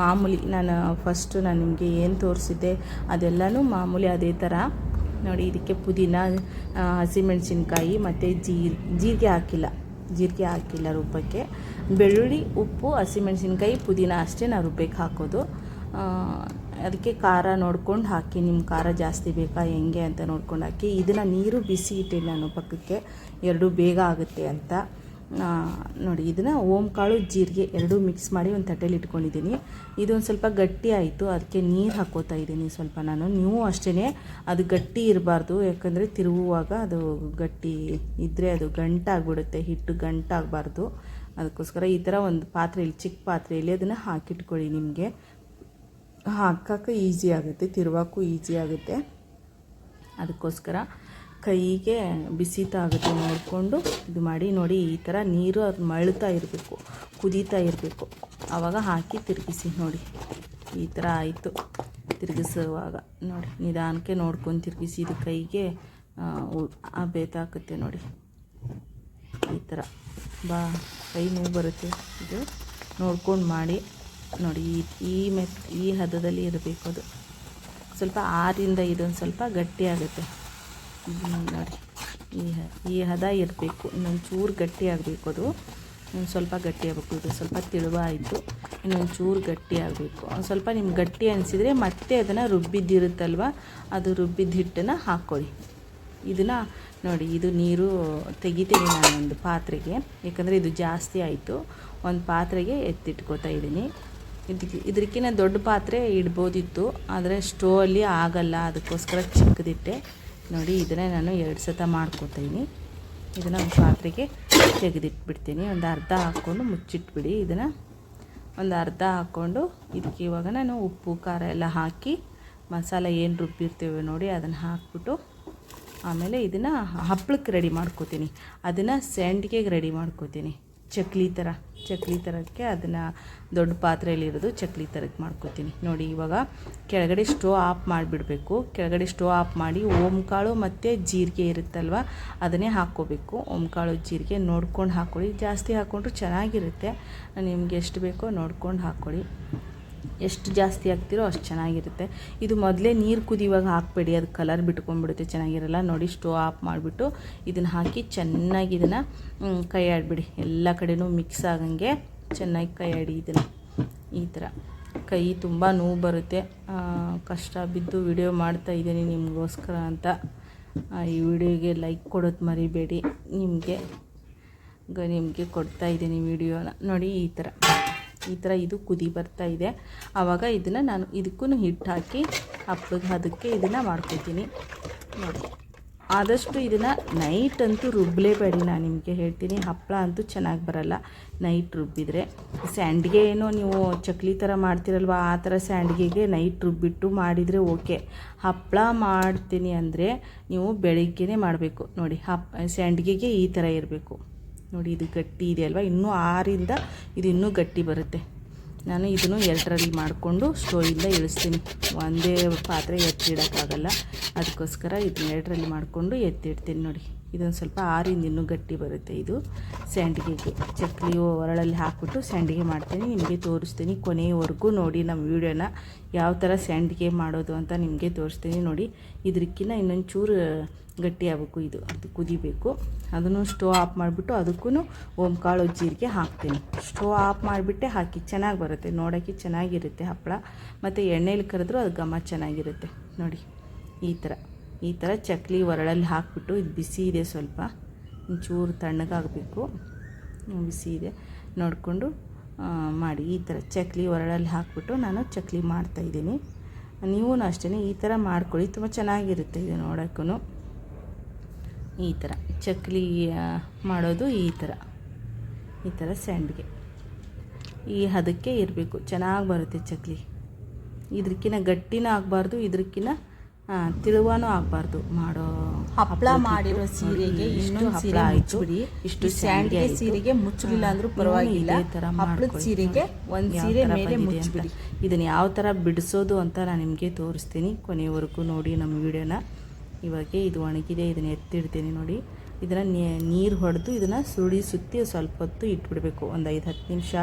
ಮಾಮೂಲಿ ನಾನು ಫಸ್ಟು ನಾನು ನಿಮಗೆ ಏನು ತೋರಿಸಿದ್ದೆ ಅದೆಲ್ಲನೂ ಮಾಮೂಲಿ ಅದೇ ಥರ. ನೋಡಿ, ಇದಕ್ಕೆ ಪುದೀನ ಹಸಿಮೆಣಸಿನ್ಕಾಯಿ ಮತ್ತು ಜೀರ್, ಜೀರಿಗೆ ಹಾಕಿಲ್ಲ. ಜೀರಿಗೆ ಹಾಕಿಲ್ಲ ರುಬ್ಬಕ್ಕೆ ಬೆಳ್ಳುಳ್ಳಿ, ಉಪ್ಪು, ಹಸಿಮೆಣಸಿನ್ಕಾಯಿ, ಪುದೀನ ಅಷ್ಟೇ ನಾನು ರುಬ್ಬಕ್ಕೆ ಹಾಕೋದು. ಅದಕ್ಕೆ ಖಾರ ನೋಡ್ಕೊಂಡು ಹಾಕಿ ನಿಮ್ಮ ಖಾರ ಜಾಸ್ತಿ ಬೇಕಾ, ಹೆಂಗೆ? ಅಂತ ನೋಡ್ಕೊಂಡು ಹಾಕಿ, ಇದನ್ನು ನೀರು ಬಿಸಿ ಇಟ್ಟೆ ನಾನು ಪಕ್ಕಕ್ಕೆ, ಎರಡೂ ಬೇಗ ಆಗುತ್ತೆ ಅಂತ. ನೋಡಿ, ಇದನ್ನು ಓಮ್ ಕಾಳು ಜೀರಿಗೆ ಎರಡೂ ಮಿಕ್ಸ್ ಮಾಡಿ ಒಂದು ತಟ್ಟೆಲಿ ಇಟ್ಕೊಂಡಿದ್ದೀನಿ ಇದೊಂದು ಸ್ವಲ್ಪ ಗಟ್ಟಿ ಆಯಿತು, ಅದಕ್ಕೆ ನೀರು ಹಾಕೋತಾ ಇದ್ದೀನಿ ಸ್ವಲ್ಪ ನಾನು. ನೀವು ಅಷ್ಟೇ ಅದು ಗಟ್ಟಿ ಇರಬಾರ್ದು, ಯಾಕಂದರೆ ತಿರುಗುವಾಗ ಅದು ಗಟ್ಟಿ ಇದ್ದರೆ ಅದು ಗಂಟಾಗ್ಬಿಡುತ್ತೆ ಹಿಟ್ಟು ಗಂಟಾಗಬಾರ್ದು ಅದಕ್ಕೋಸ್ಕರ ಈ ಥರ ಒಂದು ಪಾತ್ರೆಯಲ್ಲಿ ಚಿಕ್ಕ ಪಾತ್ರೆಯಲ್ಲಿ ಅದನ್ನು ಹಾಕಿಟ್ಕೊಳ್ಳಿ ನಿಮಗೆ. ಹಾಕಕ್ಕೆ ಈಸಿ ಆಗುತ್ತೆ, ತಿರುವಾಕು ಈಸಿ ಆಗುತ್ತೆ. ಅದಕ್ಕೋಸ್ಕರ ಕೈಗೆ ಬಿಸಿತಾ ಆಗುತ್ತೆ, ನೋಡಿಕೊಂಡು ಇದು ಮಾಡಿ, ನೋಡಿ ಈ ಥರ ನೀರು ಅದು ಮಳ್ತಾ ಇರಬೇಕು, ಕುದೀತಾ ಇರಬೇಕು. ಆವಾಗ ಹಾಕಿ ತಿರುಗಿಸಿ, ನೋಡಿ. ಈ ಥರ ಆಯಿತು ತಿರುಗಿಸುವಾಗ, ನೋಡಿ. ನಿಧಾನಕ್ಕೆ ನೋಡ್ಕೊಂಡು ತಿರುಗಿಸಿ, ಇದು ಕೈಗೆ ಬೇತಾಕುತ್ತೆ ನೋಡಿ. ಈ ಥರ ಬಾ, ಕೈ ನೋವು ಬರುತ್ತೆ. ಇದು ನೋಡ್ಕೊಂಡು ಮಾಡಿ. ನೋಡಿ, ಈ ಮೆತ್, ಈ ಹದದಲ್ಲಿ ಇರಬೇಕು ಅದು. ಸ್ವಲ್ಪ ಆರಿಂದ ಇದೊಂದು ಸ್ವಲ್ಪ ಗಟ್ಟಿ ಆಗುತ್ತೆ. ನೋಡಿ ಈ ಹ, ಈ ಹದ ಇರಬೇಕು. ಇನ್ನೊಂದು ಚೂರು ಗಟ್ಟಿ ಆಗಬೇಕು ಅದು. ಇನ್ನೊಂದು ಸ್ವಲ್ಪ ಗಟ್ಟಿ ಆಗಬೇಕು. ಇದು ಸ್ವಲ್ಪ ತಿಳುವಾಯಿತು ಇನ್ನೊಂದು ಚೂರು ಗಟ್ಟಿ ಆಗಬೇಕು. ಒಂದು ಸ್ವಲ್ಪ ನಿಮ್ಗೆ ಗಟ್ಟಿ ಅನಿಸಿದರೆ ಮತ್ತೆ ಅದನ್ನು ರುಬ್ಬಿದ್ದಿರುತ್ತಲ್ವ, ಅದು ರುಬ್ಬಿದ್ದ ಹಿಟ್ಟನ್ನು ಹಾಕ್ಕೊಳ್ಳಿ ಇದನ್ನು ನೋಡಿ, ಇದು ನೀರು ತೆಗಿತೀನಿ ನಾನು ಒಂದು ಪಾತ್ರೆಗೆ. ಯಾಕಂದರೆ ಇದು ಜಾಸ್ತಿ ಆಯಿತು. ಒಂದು ಪಾತ್ರೆಗೆ ಎತ್ತಿಟ್ಕೋತಾ ಇದ್ದೀನಿ. ಇದಕ್ಕೆ ಇದಕ್ಕಿಂತ ದೊಡ್ಡ ಪಾತ್ರೆ ಇಡ್ಬೋದಿತ್ತು, ಆದರೆ ಸ್ಟೋವಲ್ಲಿ ಆಗಲ್ಲ, ಅದಕ್ಕೋಸ್ಕರ ಚಿಕ್ಕದಿಟ್ಟೆ. ನೋಡಿ, ಇದನ್ನೇ ನಾನು ಎರಡು ಸತ ಮಾಡ್ಕೊತೀನಿ ಇದನ್ನು ಒಂದು ಪಾತ್ರೆಗೆ ತೆಗೆದಿಟ್ಬಿಡ್ತೀನಿ. ಒಂದು ಅರ್ಧ ಹಾಕ್ಕೊಂಡು ಮುಚ್ಚಿಟ್ಬಿಡಿ. ಇದನ್ನು ಒಂದು ಅರ್ಧ ಹಾಕ್ಕೊಂಡು ಇದಕ್ಕೆ ಇವಾಗ ನಾನು ಉಪ್ಪು, ಖಾರ ಎಲ್ಲ ಹಾಕಿ ಮಸಾಲೆ ಏನು ರುಬ್ಬಿರ್ತೇವೆ ನೋಡಿ, ಅದನ್ನು ಹಾಕ್ಬಿಟ್ಟು ಆಮೇಲೆ ಇದನ್ನು ಹಪ್ಳಕ್ಕೆ ರೆಡಿ ಮಾಡ್ಕೋತೀನಿ. ಅದನ್ನು ಸ್ಯಾಂಡ್ಗೆಗೆ ರೆಡಿ ಮಾಡ್ಕೋತೀನಿ. ಚಕ್ಲಿ ಥರ ಚಕ್ಲಿ ಥರಕ್ಕೆ ಅದನ್ನು ದೊಡ್ಡ ಪಾತ್ರೆಯಲ್ಲಿರೋದು ಚಕ್ಲಿ ಥರಕ್ಕೆ ಮಾಡ್ಕೋತೀನಿ. ನೋಡಿ ಇವಾಗ ಕೆಳಗಡೆ ಸ್ಟೋವ್ ಆಫ್ ಮಾಡಿಬಿಡಬೇಕು. ಕೆಳಗಡೆ ಸ್ಟೋವ್ ಆಫ್ ಮಾಡಿ ಓಂಕಾಳು ಮತ್ತು ಜೀರಿಗೆ ಇರುತ್ತಲ್ವ, ಅದನ್ನೇ ಹಾಕ್ಕೋಬೇಕು. ಓಂಕಾಳು ಜೀರಿಗೆ ನೋಡ್ಕೊಂಡು ಹಾಕ್ಕೊಳ್ಳಿ ಜಾಸ್ತಿ ಹಾಕ್ಕೊಂಡ್ರು ಚೆನ್ನಾಗಿರುತ್ತೆ. ನಿಮ್ಗೆ ಎಷ್ಟು ಬೇಕೋ ನೋಡ್ಕೊಂಡು ಹಾಕ್ಕೊಳ್ಳಿ ಎಷ್ಟು ಜಾಸ್ತಿ ಹಾಕ್ತಿರೋ ಅಷ್ಟು ಚೆನ್ನಾಗಿರುತ್ತೆ. ಇದು ಮೊದಲೇ ನೀರು ಕುದಿಯುವಾಗ ಹಾಕಬೇಡಿ, ಅದು ಕಲರ್ ಬಿಟ್ಕೊಂಡ್ಬಿಡುತ್ತೆ, ಚೆನ್ನಾಗಿರಲ್ಲ. ನೋಡಿ ಸ್ಟೋವ್ ಆಫ್ ಮಾಡಿಬಿಟ್ಟು ಇದನ್ನು ಹಾಕಿ ಚೆನ್ನಾಗಿ ಇದನ್ನು ಕೈ ಆಡಿಬಿಡಿ. ಎಲ್ಲ ಕಡೆನೂ ಮಿಕ್ಸ್ ಆಗಂಗೆ ಚೆನ್ನಾಗಿ ಕೈ ಆಡಿ ಇದನ್ನು. ಈ ಥರ ಕೈ ತುಂಬ ನೋವು ಬರುತ್ತೆ. ಕಷ್ಟ ಬಿದ್ದು ವಿಡಿಯೋ ಮಾಡ್ತಾ ಇದ್ದೀನಿ ನಿಮಗೋಸ್ಕರ ಅಂತ. ಈ ವಿಡಿಯೋಗೆ ಲೈಕ್ ಕೊಡೋದು ಮರಿಬೇಡಿ. ನಿಮಗೆ ನಿಮಗೆ ಕೊಡ್ತಾ ಇದ್ದೀನಿ ವಿಡಿಯೋನ ನೋಡಿ, ಈ ಥರ ಈ ಥರ ಇದು ಕುದಿ ಬರ್ತಾ ಇದೆ. ಆವಾಗ ಇದನ್ನು ನಾನು ಇದಕ್ಕೂ ಹಿಟ್ಟು ಹಾಕಿ ಹಪ್ಪಗೆ ಅದಕ್ಕೆ ಇದನ್ನು ಮಾಡ್ಕೊತೀನಿ. ನೋಡಿ. ಆದಷ್ಟು ಇದನ್ನು ನೈಟ್ ಅಂತೂ ರುಬ್ಬಲೇಬೇಡಿ ನಾನು ನಿಮಗೆ ಹೇಳ್ತೀನಿ. ಹಪ್ಪಳ ಅಂತೂ ಚೆನ್ನಾಗಿ ಬರಲ್ಲ. ನೈಟ್ ರುಬ್ಬಿದರೆ. ಸ್ಯಾಂಡ್ಗೆ ಏನೋ ನೀವು ಚಕ್ಲಿ ಥರ ಮಾಡ್ತಿರಲ್ವ, ಆ ಥರ ಸ್ಯಾಂಡ್ಗೆಗೆ ನೈಟ್ ರುಬ್ಬಿಟ್ಟು ಮಾಡಿದರೆ ಓಕೆ. ಹಪ್ಪಳ ಮಾಡ್ತೀನಿ ಅಂದರೆ ನೀವು ಬೆಳಿಗ್ಗೆನೇ ಮಾಡಬೇಕು. ನೋಡಿ, ಹಪ್, ಸ್ಯಾಂಡ್ಗೆಗೆ ಈ ಥರ ಇರಬೇಕು. ನೋಡಿ, ಇದು ಗಟ್ಟಿ ಇದೆ ಅಲ್ವಾ? ಇನ್ನೂ ಆರಿಂದ ಇದು ಇನ್ನೂ ಗಟ್ಟಿ ಬರುತ್ತೆ. ನಾನು ಇದನ್ನು ಎರಡರಲ್ಲಿ ಮಾಡಿಕೊಂಡು ಸ್ಟೋವಿಂದ ಇಳಿಸ್ತೀನಿ. ಒಂದೇ ಪಾತ್ರೆ ಎತ್ತಿಡೋಕ್ಕಾಗಲ್ಲ. ಅದಕ್ಕೋಸ್ಕರ ಇದನ್ನ ಎರಡರಲ್ಲಿ ಮಾಡಿಕೊಂಡು ಎತ್ತಿಡ್ತೀನಿ ನೋಡಿ. ಇದೊಂದು ಸ್ವಲ್ಪ ಆರಿಂದ ಇನ್ನೂ ಗಟ್ಟಿ ಬರುತ್ತೆ ಇದು. ಸ್ಯಾಂಡಿಗೆಗೆ ಚಕ್ಲಿ ಒರಳಲ್ಲಿ ಹಾಕ್ಬಿಟ್ಟು ಸ್ಯಾಂಡಿಗೆ ಮಾಡ್ತೀನಿ. ನಿಮಗೆ ತೋರಿಸ್ತೀನಿ ಕೊನೆಯವರೆಗೂ ನೋಡಿ ನಮ್ಮ ವೀಡಿಯೋನ. ಯಾವ ಥರ ಸ್ಯಾಂಡಿಗೆ ಮಾಡೋದು ಅಂತ ನಿಮಗೆ ತೋರಿಸ್ತೀನಿ ನೋಡಿ. ಇದಕ್ಕಿಂತ ಇನ್ನೊಂದು ಚೂರು ಗಟ್ಟಿ ಆಗಬೇಕು ಇದು, ಅದು ಕುದಿಬೇಕು. ಅದನ್ನು ಸ್ಟೋವ್ ಆಫ್ ಮಾಡಿಬಿಟ್ಟು ಅದಕ್ಕೂ ಓಮ್ ಕಾಳು ಜೀರಿಗೆ ಹಾಕ್ತೀನಿ. ಸ್ಟೋವ್ ಆಫ್ ಮಾಡಿಬಿಟ್ಟೆ ಹಾಕಿ ಚೆನ್ನಾಗಿ ಬರುತ್ತೆ. ನೋಡೋಕ್ಕೆ ಚೆನ್ನಾಗಿರುತ್ತೆ ಹಪ್ಪಳ. ಮತ್ತು ಎಣ್ಣೆಲಿ ಕರೆದ್ರೂ ಅದು ಘಮ ಚೆನ್ನಾಗಿರುತ್ತೆ. ನೋಡಿ, ಈ ಥರ. ಈ ಥರ ಚಕ್ಲಿ ಒರಳಲ್ಲಿ ಹಾಕಿಬಿಟ್ಟು ಇದು ಬಿಸಿ ಇದೆ ಸ್ವಲ್ಪ. ಒಂಚೂರು ತಣ್ಣಗಾಗಬೇಕು. ಬಿಸಿ ಇದೆ. ನೋಡಿಕೊಂಡು ಮಾಡಿ ಈ ಥರ ಚಕ್ಲಿ ಒರಳಲ್ಲಿ ಹಾಕಿಬಿಟ್ಟು ನಾನು ಚಕ್ಲಿ ಮಾಡ್ತಾಯಿದ್ದೀನಿ ನೀವು ಅಷ್ಟೇ ಈ ಥರ ಮಾಡ್ಕೊಳ್ಳಿ. ತುಂಬ ಚೆನ್ನಾಗಿರುತ್ತೆ ಇದು ನೋಡೋಕ್ಕೂ ಈ ಥರ ಚಕ್ಲಿ ಮಾಡೋದು ಈ ಥರ. ಈ ಥರ ಸ್ಯಾಂಡ್ಗೆ. ಈ ಹದಕ್ಕೆ ಇರಬೇಕು. ಚೆನ್ನಾಗಿ ಬರುತ್ತೆ ಚಕ್ಲಿ. ಇದಕ್ಕಿಂತ ಗಟ್ಟಿನ ಆಗಬಾರ್ದು ಇದಕ್ಕಿಂತ ತಿಳುವಾನೂ ಆಗ್ಬಾರ್ದು. ಮಾಡೋ ಹಪ್ಪಳ ಮಾಡಿರೋ ಸೀರೆಗೆ ಇಷ್ಟು ಹಪ್ಪಳ ಆಯ್ತು, ಇಷ್ಟು ಸ್ಯಾಂಡ್ ಸ್ಯಾಂಡ್ಗೆ ಸೀರೆಗೆ ಮುಚ್ಚಲಿಲ್ಲ ಅಂದ್ರೂ ಪರವಾಗಿಲ್ಲ. ಥರ ಹಪ್ಪಳದ. ಸೀರೆಗೆ ಒಂದು ಸೀರೆ ಮೇಲೆ. ಮುಚ್ಚಿಬಿಡಿ ಇದನ್ನು ಯಾವ ಥರ ಬಿಡಿಸೋದು ಅಂತ ನಾನು ನಿಮಗೆ ತೋರಿಸ್ತೀನಿ. ಕೊನೆಯವರೆಗೂ ನೋಡಿ ನಮ್ಮ ವಿಡಿಯೋನ. ಇವಾಗ ಇದು ಒಣಗಿದೆ ಇದನ್ನು ಎತ್ತಿಡ್ತೀನಿ ನೋಡಿ. ಇದನ್ನ ನೀರು ಹೊಡೆದು ಇದನ್ನ ಸುಳಿ ಸುತ್ತಿ ಸ್ವಲ್ಪ ಹೊತ್ತು ಇಟ್ಬಿಡಬೇಕು. ಒಂದು ಐದು ಹತ್ತು ನಿಮಿಷ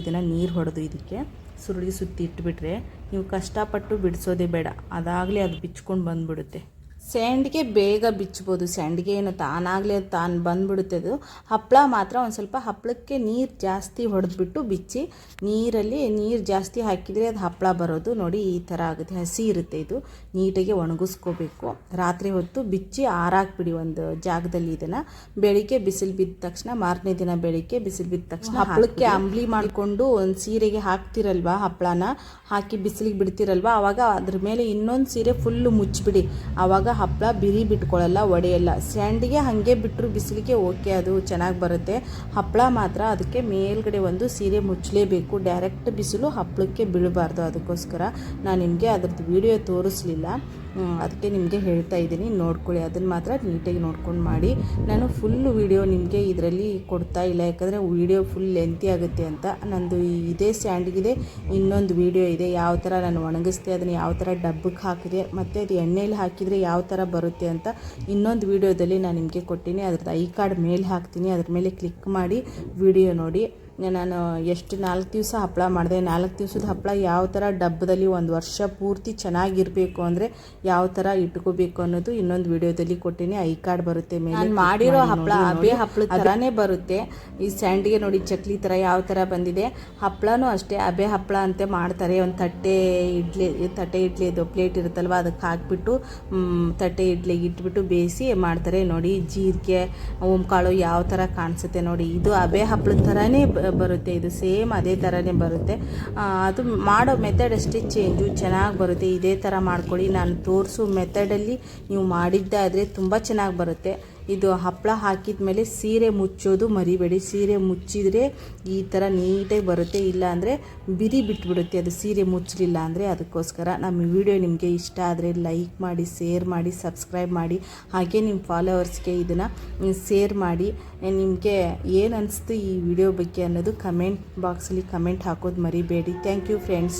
ಇದನ್ನ ನೀರು ಹೊಡೆದು ಇದಕ್ಕೆ. ಸುರುಳಿ ಸುತ್ತಿ ಇಟ್ಬಿಟ್ರೆ ನೀವು ಕಷ್ಟಪಟ್ಟು ಬಿಡಿಸೋದೇ ಬೇಡ. ಅದಾಗಲೇ ಅದು ಬಿಚ್ಕೊಂಡು ಬಂದ್ಬಿಡುತ್ತೆ. ಸ್ಯಾಂಡ್ಗೆ ಬೇಗ ಬಿಚ್ಬೋದು. ಸ್ಯಾಂಡ್ಗೆ ಏನು ತಾನಾಗಲೇ ತಾನು ಬಂದ್ಬಿಡುತ್ತೆ ಅದು. ಹಪ್ಪಳ ಮಾತ್ರ ಒಂದು ಸ್ವಲ್ಪ ಹಪ್ಪಳಕ್ಕೆ ನೀರು ಜಾಸ್ತಿ ಹೊಡೆದ್ಬಿಟ್ಟು ಬಿಚ್ಚಿ ನೀರಲ್ಲಿ ನೀರು ಜಾಸ್ತಿ ಹಾಕಿದರೆ ಅದು ಹಪ್ಪಳ ಬರೋದು. ನೋಡಿ ಈ ಥರ ಆಗುತ್ತೆ. ಹಸಿ ಇರುತ್ತೆ ಇದು. ನೀಟಾಗಿ ಒಣಗಿಸ್ಕೋಬೇಕು. ರಾತ್ರಿ ಹೊತ್ತು ಬಿಚ್ಚಿ ಆರಾಕ್ಬಿಡಿ ಒಂದು ಜಾಗದಲ್ಲಿ ಇದನ್ನು. ಬೆಳಿಗ್ಗೆ ಬಿಸಿಲು ಬಿದ್ದ ತಕ್ಷಣ ಮಾರನೇ ದಿನ ಬೆಳಿಗ್ಗೆ ಬಿಸಿಲು ಬಿದ್ದ ತಕ್ಷಣ ಹಪ್ಪಳಕ್ಕೆ ಅಂಬ್ಲಿ ಮಾಡಿಕೊಂಡು ಒಂದು ಸೀರೆಗೆ ಹಾಕ್ತಿರಲ್ವಾ ಹಪ್ಪಳನ ಹಾಕಿ ಬಿಸಿಲಿಗೆ ಬಿಡ್ತಿರಲ್ವಾ? ಆವಾಗ ಅದ್ರ ಮೇಲೆ ಇನ್ನೊಂದು ಸೀರೆ ಫುಲ್ಲು ಮುಚ್ಚಿಬಿಡಿ ಆವಾಗ ಹಪ್ಪಳ ಬಿರಿ ಬಿಟ್ಕೊಳ್ಳಲ್ಲ, ಒಡೆಯಲ್ಲ. ಸ್ಯಾಂಡಿಗೆ ಹಾಗೆ ಬಿಟ್ಟರು ಬಿಸಿಲಿಗೆ ಓಕೆ, ಅದು ಚೆನ್ನಾಗಿ ಬರುತ್ತೆ. ಹಪ್ಪಳ ಮಾತ್ರ ಅದಕ್ಕೆ ಮೇಲ್ಗಡೆ ಒಂದು ಸೀರೆ ಮುಚ್ಚಲೇಬೇಕು. ಡೈರೆಕ್ಟ್ ಬಿಸಿಲು ಹಪ್ಪಳಕ್ಕೆ ಬೀಳಬಾರ್ದು. ಅದಕ್ಕೋಸ್ಕರ ನಾನು ನಿಮಗೆ ಅದ್ರದ್ದು ವಿಡಿಯೋ ತೋರಿಸ್ಲಿಲ್ಲ. ಅದಕ್ಕೆ ನಿಮಗೆ ಹೇಳ್ತಾ ಇದ್ದೀನಿ, ನೋಡ್ಕೊಳ್ಳಿ, ಅದನ್ನು ಮಾತ್ರ ನೀಟಾಗಿ ನೋಡ್ಕೊಂಡು ಮಾಡಿ. ನಾನು ಫುಲ್ ವಿಡಿಯೋ ನಿಮಗೆ ಇದರಲ್ಲಿ ಕೊಡ್ತಾ ಇಲ್ಲ, ಯಾಕಂದರೆ ವಿಡಿಯೋ ಫುಲ್ ಲೆಂತಿ ಆಗುತ್ತೆ ಅಂತ. ನಂದು ಇದೇ ಸ್ಯಾಂಡಿಗಿದೆ ಇನ್ನೊಂದು ವಿಡಿಯೋ ಇದೆ, ಯಾವ ಥರ ನಾನು ಒಣಗಿಸ್ದೆ, ಅದನ್ನು ಯಾವ ಥರ ಡಬ್ಬಕ್ಕೆ ಹಾಕಿದೆ, ಮತ್ತು ಅದು ಎಣ್ಣೆಯಲ್ಲಿ ಹಾಕಿದರೆ ಯಾವ ಥರ ಬರುತ್ತೆ ಅಂತ ಇನ್ನೊಂದು ವಿಡಿಯೋದಲ್ಲಿ ನಾನು ನಿಮಗೆ ಕೊಟ್ಟಿನಿ. ಅದ್ರದ್ದು ಐ ಕಾರ್ಡ್ ಮೇಲೆ ಹಾಕ್ತೀನಿ, ಅದ್ರ ಮೇಲೆ ಕ್ಲಿಕ್ ಮಾಡಿ ವಿಡಿಯೋ ನೋಡಿ. ನಾನು ಎಷ್ಟು ನಾಲ್ಕು ದಿವಸ ಹಪ್ಪಳ ಮಾಡಿದೆ. ನಾಲ್ಕು ದಿವಸದ ಹಪ್ಪಳ ಯಾವ ಥರ ಡಬ್ಬದಲ್ಲಿ ಒಂದು ವರ್ಷ ಪೂರ್ತಿ ಚೆನ್ನಾಗಿರಬೇಕು ಅಂದರೆ ಯಾವ ಥರ ಇಟ್ಕೋಬೇಕು ಅನ್ನೋದು ಇನ್ನೊಂದು ವಿಡಿಯೋದಲ್ಲಿ ಕೊಟ್ಟಿನಿ. ಐ ಕಾರ್ಡ್ ಬರುತ್ತೆ ಮೇಲೆ ಮಾಡಿರೋ ಹಪ್ಪಳ ಅದೇ ಹಪ್ಪಳ. ಥರನೇ ಬರುತ್ತೆ. ಈ ಸ್ಯಾಂಡಿಗೆ ನೋಡಿ ಚಕ್ಲಿ ಥರ ಯಾವ ಥರ ಬಂದಿದೆ. ಹಪ್ಪಳನೂ ಅಷ್ಟೇ ಅಬೆ ಹಪ್ಪಳ ಅಂತ ಮಾಡ್ತಾರೆ. ಒಂದು ತಟ್ಟೆ ಇಡ್ಲಿ ತಟ್ಟೆ ಇಡ್ಲಿ ಇದು ಪ್ಲೇಟ್ ಇರುತ್ತಲ್ವ ಅದಕ್ಕೆ ಹಾಕ್ಬಿಟ್ಟು ತಟ್ಟೆ ಇಡ್ಲಿಗೆ ಇಟ್ಬಿಟ್ಟು ಬೇಯಿಸಿ ಮಾಡ್ತಾರೆ. ನೋಡಿ ಜೀರಿಗೆ ಓಂಕಾಳು ಯಾವ ಥರ ಕಾಣಿಸುತ್ತೆ ನೋಡಿ. ಇದು ಅಬೆ ಹಪ್ಪಳದ ಥರನೇ ಬರುತ್ತೆ, ಇದು ಸೇಮ್ ಅದೇ ಥರನೇ ಬರುತ್ತೆ. ಅದು ಮಾಡೋ ಮೆಥಡ್ ಅಷ್ಟೇ ಚೇಂಜು ಚೆನ್ನಾಗಿ ಬರುತ್ತೆ. ಇದೇ ಥರ ಮಾಡ್ಕೊಳ್ಳಿ. ನಾನು ತೋರಿಸೋ ಮೆಥಡಲ್ಲಿ ನೀವು ಮಾಡಿದ್ದಾದರೆ ತುಂಬ ಚೆನ್ನಾಗಿ ಬರುತ್ತೆ. ಇದು ಹಪ್ಪಳ ಹಾಕಿದ ಮೇಲೆ ಸೀರೆ ಮುಚ್ಚೋದು ಮರಿಬೇಡಿ. ಸೀರೆ ಮುಚ್ಚಿದರೆ ಈ ಥರ ನೀಟಾಗಿ ಬರುತ್ತೆ. ಇಲ್ಲ ಅಂದರೆ ಬಿರಿ ಬಿಟ್ಬಿಡುತ್ತೆ ಅದು ಸೀರೆ ಮುಚ್ಚಲಿಲ್ಲ ಅಂದರೆ ಅದಕ್ಕೋಸ್ಕರ. ನಮ್ಮ ವಿಡಿಯೋ ನಿಮಗೆ ಇಷ್ಟ ಆದರೆ ಲೈಕ್ ಮಾಡಿ ಸೇರ್ ಮಾಡಿ, ಸಬ್ಸ್ಕ್ರೈಬ್ ಮಾಡಿ. ಹಾಗೆ ನಿಮ್ಮ ಫಾಲೋವರ್ಸ್ಗೆ ಇದನ್ನು ಸೇರ್ ಮಾಡಿ. ನಿಮಗೆ ಏನು ಅನಿಸ್ತು ಈ ವಿಡಿಯೋ ಬಗ್ಗೆ ಅನ್ನೋದು ಕಮೆಂಟ್ ಬಾಕ್ಸಲ್ಲಿ ಕಮೆಂಟ್ ಹಾಕೋದು ಮರಿಬೇಡಿ. Thank you friends.